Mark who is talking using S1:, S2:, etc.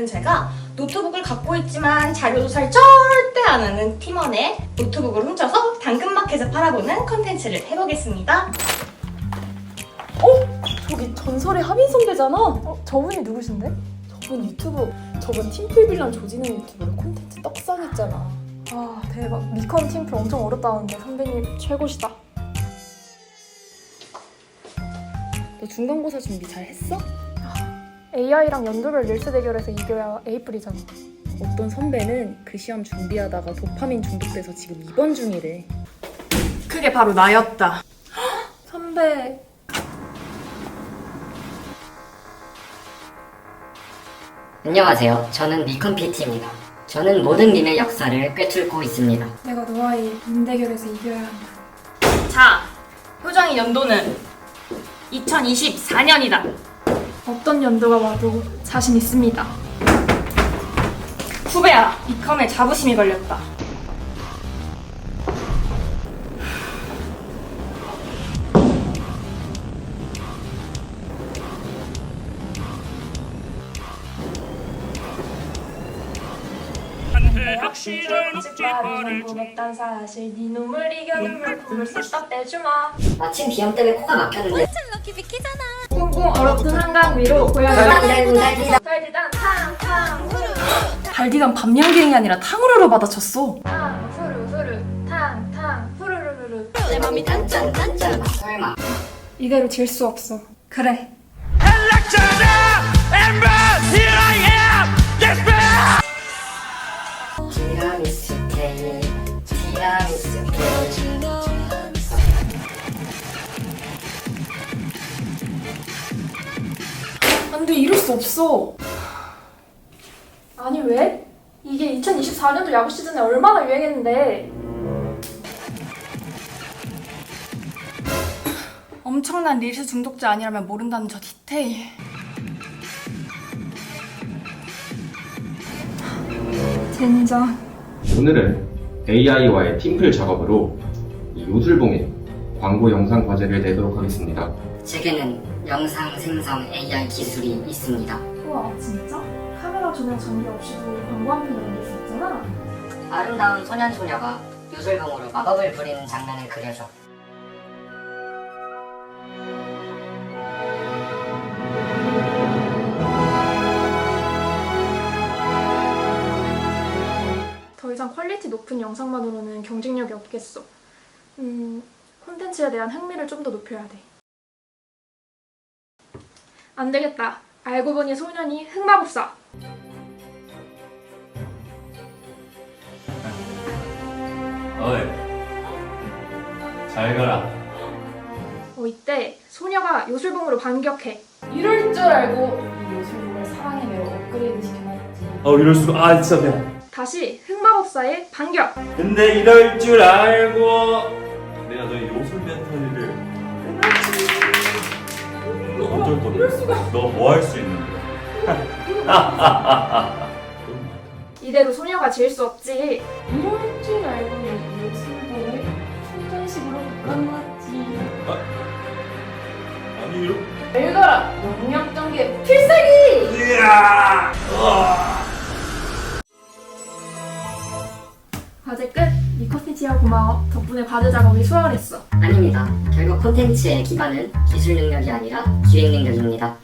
S1: 오늘은 제가 노트북을 갖고 있지만 자료 조사를 절대 안 하는 팀원의 노트북을 훔쳐서 당근마켓에 팔아보는 컨텐츠를 해보겠습니다.
S2: 저기 전설의 하빈 선배잖아. 어, 저분이 누구신데? 저분 유튜브 저번 팀플빌런 조지는 유튜브로 콘텐츠 떡상했잖아. 아 대박. 미컨 팀플 엄청 어렵다는데 선배님 최고시다. 너 중간고사 준비 잘 했어? AI랑 연도별 릴스 대결에서 이겨야 에이플이잖아. 어떤 선배는 그 시험 준비하다가 도파민 중독돼서 지금 입원 중이래.
S3: 그게 바로 나였다.
S2: 선배
S4: 안녕하세요. 저는 미컨 PT입니다. 저는 모든 밈의 역사를 꿰뚫고 있습니다.
S2: 내가 너와의 인대결에서 이겨야 한다.
S1: 자, 효정이 연도는 2024년이다.
S2: 어떤 연도가 와도 자신 있습니다.
S1: 후배야, 이컴에 자부심이 걸렸다.
S5: 시절
S2: 사실 네 눈물 이겨는 물품을 쏟다 떼주마.
S4: 마침 비염 때문에 코가 막혔는데
S2: 꽁꽁 얼어붙은 한강 위로 고양이가
S4: 달달달달달
S2: 달디단 탕탕 후루
S3: 달디단 밤양갱이 아니라 탕후루로 받아쳤어.
S2: 탕 후루 후루 탕탕 후루루루루
S4: 설마.
S2: 이대로 질 수 없어. 그래.
S5: I am
S3: 안돼 이럴 수 없어.
S2: 아니 왜? 이게 2024년도 야구 시즌에 얼마나 유행했는데
S3: 엄청난 릴스 중독자 아니라면 모른다는 저 디테일.
S2: 젠장
S6: 오늘은 AI와의 팀플 작업으로 이 요술봉의 광고 영상 과제를 내도록 하겠습니다.
S4: 제게는 영상 생성 AI 기술이 있습니다.
S2: 우와 진짜? 카메라 조명 전기 없이도 광고 한편 남길 수 있잖아
S4: 아름다운 소년 소녀가 요술봉으로 마법을 부리는 장면을 그려줘.
S2: 더 이상 퀄리티 높은 영상만으로는 경쟁력이 없겠어. 음, 콘텐츠에 대한 흥미를 좀 더 높여야 돼. 안 되겠다. 알고 보니 소년이 흑마법사.
S7: 어이 잘 가라
S2: 어, 이때 소녀가 요술봉으로 반격해.
S3: 이럴 줄 알고 이 요술봉을 사랑의 매로 업그레이드 시켜놨지.
S7: 어 이럴 수가 아 진짜 미안
S2: 다시 흑마법사의 반격.
S7: 근데 이럴 줄 알고 건데 이럴 수가 너뭐 할 수 있는데
S2: 이대로 소녀가 질 수 없지.
S3: 이럴 줄 알고 이 요술봉을 충전식으로 바꿔놨지.
S7: 아니 이렇게
S3: 잘 가라 영역 전개 필살기.
S7: 이야
S2: 과 이 컨텐츠야 고마워. 덕분에 과제 작업이 수월했어.
S4: 아닙니다. 결국 콘텐츠의 기반은 기술 능력이 아니라 기획 능력입니다.